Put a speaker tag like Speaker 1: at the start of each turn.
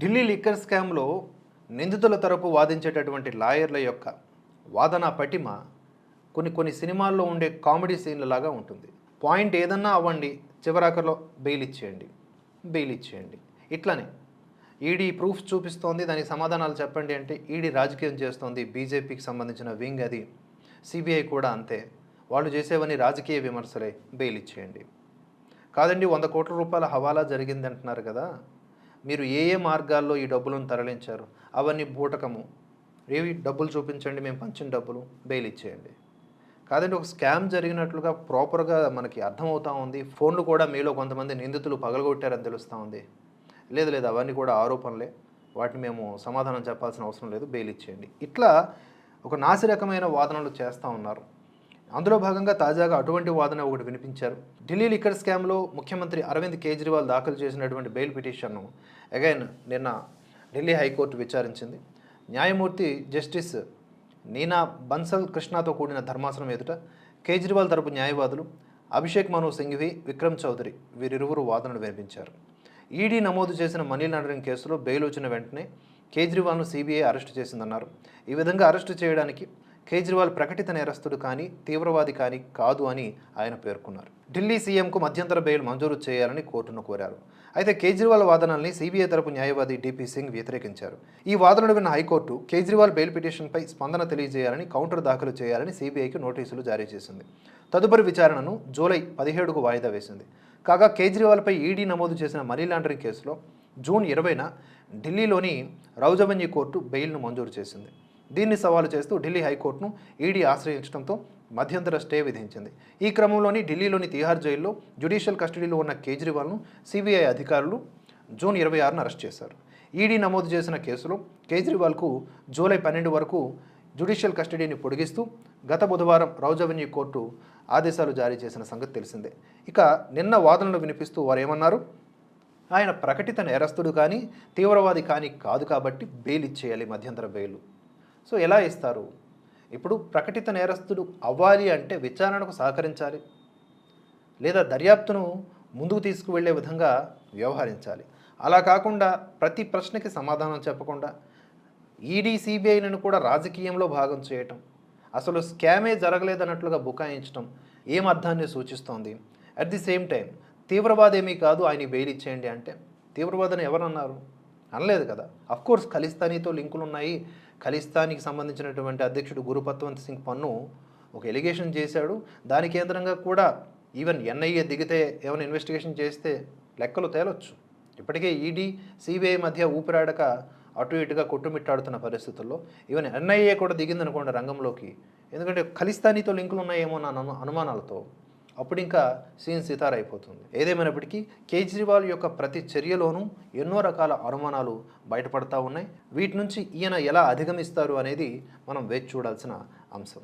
Speaker 1: Delhi liquor స్కామ్లో నిందితుల తరపు వాదించేటటువంటి లాయర్ల యొక్క వాదన పటిమ కొన్ని కొన్ని సినిమాల్లో ఉండే కామెడీ సీన్లలాగా ఉంటుంది. పాయింట్ ఏదన్నా అవ్వండి చివరాకర్లో బెయిల్ ఇచ్చేయండి బెయిల్ ఇచ్చేయండి. ఇట్లనే ఈడీ ప్రూఫ్ చూపిస్తోంది దానికి సమాధానాలు చెప్పండి అంటే ఈడీ రాజకీయం చేస్తోంది బీజేపీకి సంబంధించిన వింగ్ అది సిబిఐ కూడా అంతే. వాళ్ళు చేసేవన్నీ రాజకీయ విమర్శలే బెయిల్ ఇచ్చేయండి. కాదండి వంద కోట్ల రూపాయల హవాలా జరిగిందంటున్నారు కదా. మీరు ఏ ఏ మార్గాల్లో ఈ డబ్బులను తరలించారు? అవన్నీ బూటకము. ఏవి? డబ్బులు చూపించండి మేము పంచిన డబ్బులు బెయిల్ ఇచ్చేయండి. కాదండి ఒక స్కామ్ జరిగినట్లుగా ప్రాపర్గా మనకి అర్థమవుతా ఉంది. ఫోన్లు కూడా మీలో కొంతమంది నిందితులు పగలగొట్టారని తెలుస్తూ ఉంది. లేదు లేదు అవన్నీ కూడా ఆరోపణలే. వాటిని మేము సమాధానం చెప్పాల్సిన అవసరం లేదు బెయిల్ ఇచ్చేయండి. ఇట్లా ఒక నాసిరకమైన వాదనలు చేస్తూ ఉన్నారు. అందులో భాగంగా తాజాగా అటువంటి వాదన ఒకటి వినిపించారు. ఢిల్లీ లిక్కర్ స్కామ్లో ముఖ్యమంత్రి అరవింద్ కేజ్రీవాల్ దాఖలు చేసినటువంటి బెయిల్ పిటిషన్ను అగైన్ నిన్న ఢిల్లీ హైకోర్టు విచారించింది. న్యాయమూర్తి జస్టిస్ నీనా బన్సల్ కృష్ణతో కూడిన ధర్మాసనం ఎదుట కేజ్రీవాల్ తరపు న్యాయవాదులు అభిషేక్ మను సింఘ్వి విక్రమ్ చౌదరి వీరిరువురు వాదనలు వినిపించారు. ఈడీ నమోదు చేసిన మనీ లాండరింగ్ కేసులో బెయిల్ వచ్చిన వెంటనే కేజ్రీవాల్ను సీబీఐ అరెస్టు చేసిందన్నారు. ఈ విధంగా అరెస్టు చేయడానికి కేజ్రీవాల్ ప్రకటిత నేరస్తుడు కానీ తీవ్రవాది కానీ కాదు అని ఆయన పేర్కొన్నారు. ఢిల్లీ సీఎంకు మధ్యంతర బెయిల్ మంజూరు చేయాలని కోర్టును కోరారు. అయితే కేజ్రీవాల్ వాదనల్ని సిబిఐ తరపు న్యాయవాది డిపి సింగ్ వ్యతిరేకించారు. ఈ వాదనలు విన్న హైకోర్టు కేజ్రీవాల్ బెయిల్ పిటిషన్పై స్పందన తెలియజేయాలని కౌంటర్ దాఖలు చేయాలని సిబిఐకి నోటీసులు జారీ చేసింది. తదుపరి విచారణను జూలై పదిహేడుకు వాయిదా వేసింది. కాగా కేజ్రీవాల్పై ఈడీ నమోదు చేసిన మనీ లాండరింగ్ కేసులో జూన్ ఇరవైన ఢిల్లీలోని రౌజవన్యీ కోర్టు బెయిల్ను మంజూరు చేసింది. దీన్ని సవాలు చేస్తూ ఢిల్లీ హైకోర్టును ఈడీ ఆశ్రయించడంతో మధ్యంతర స్టే విధించింది. ఈ క్రమంలోని ఢిల్లీలోని తిహార్ జైల్లో జ్యుడిషియల్ కస్టడీలో ఉన్న కేజ్రీవాల్ను సిబిఐ అధికారులు జూన్ ఇరవై ఆరున అరెస్ట్ చేశారు. ఈడీ నమోదు చేసిన కేసులో కేజ్రీవాల్కు జూలై పన్నెండు వరకు జ్యుడిషియల్ కస్టడీని పొడిగిస్తూ గత బుధవారం రౌజవెన్యూ కోర్టు ఆదేశాలు జారీ చేసిన సంగతి తెలిసిందే. ఇక నిన్న వాదనలు వినిపిస్తూ వారు ఏమన్నారు ఆయన ప్రకటిత నేరస్తుడు కానీ తీవ్రవాది కానీ కాదు కాబట్టి బెయిల్ ఇచ్చేయాలి మధ్యంతర బెయిల్. సో ఎలా ఇస్తారు? ఇప్పుడు ప్రకటిత నేరస్తుడు అవ్వాలి అంటే విచారణకు సహకరించాలి. లేదా దర్యాప్తును ముందుకు తీసుకువెళ్ళే విధంగా వ్యవహరించాలి. అలా కాకుండా ప్రతి ప్రశ్నకి సమాధానం చెప్పకుండా ఈడీ సిబిఐలను కూడా రాజకీయంలో భాగం చేయటం అసలు స్కామే జరగలేదన్నట్లుగా బుకాయించడం ఏం అర్థాన్ని సూచిస్తోంది? అట్ ది సేమ్ టైం తీవ్రవాదేమీ కాదు ఆయన బెయిల్ ఇచ్చేయండి అంటే. తీవ్రవాదని ఎవరన్నారు? అనలేదు కదా. అఫ్ కోర్స్ ఖలిస్తానీతో లింకులు ఉన్నాయి. ఖలిస్తానికి సంబంధించినటువంటి అధ్యక్షుడు గురుపత్వంత్ సింగ్ పన్ను ఒక ఎలిగేషన్ చేశాడు. దాని కేంద్రంగా కూడా ఈవెన్ ఎన్ఐఏ దిగితే ఏమైనా ఇన్వెస్టిగేషన్ చేస్తే లెక్కలు తేలొచ్చు. ఇప్పటికే ఈడీ సిబిఐ మధ్య ఊపిరాడక అటు ఇటుగా కొట్టుమిట్టాడుతున్న పరిస్థితుల్లో ఈవెన్ ఎన్ఐఏ కూడా దిగిందనుకోండి రంగంలోకి. ఎందుకంటే ఖలిస్తానీతో లింకులు ఉన్నాయేమో నా అను- అనుమానాలతో. అప్పుడు ఇంకా సీన్ సితార్ అయిపోతుంది. ఏదేమైనప్పటికీ కేజ్రీవాల్ యొక్క ప్రతి చర్యలోనూ ఎన్నో రకాల అనుమానాలు బయటపడతా ఉన్నాయి. వీటి నుంచి ఈయన ఎలా అధిగమిస్తారు అనేది మనం వేచి చూడాల్సిన అంశం.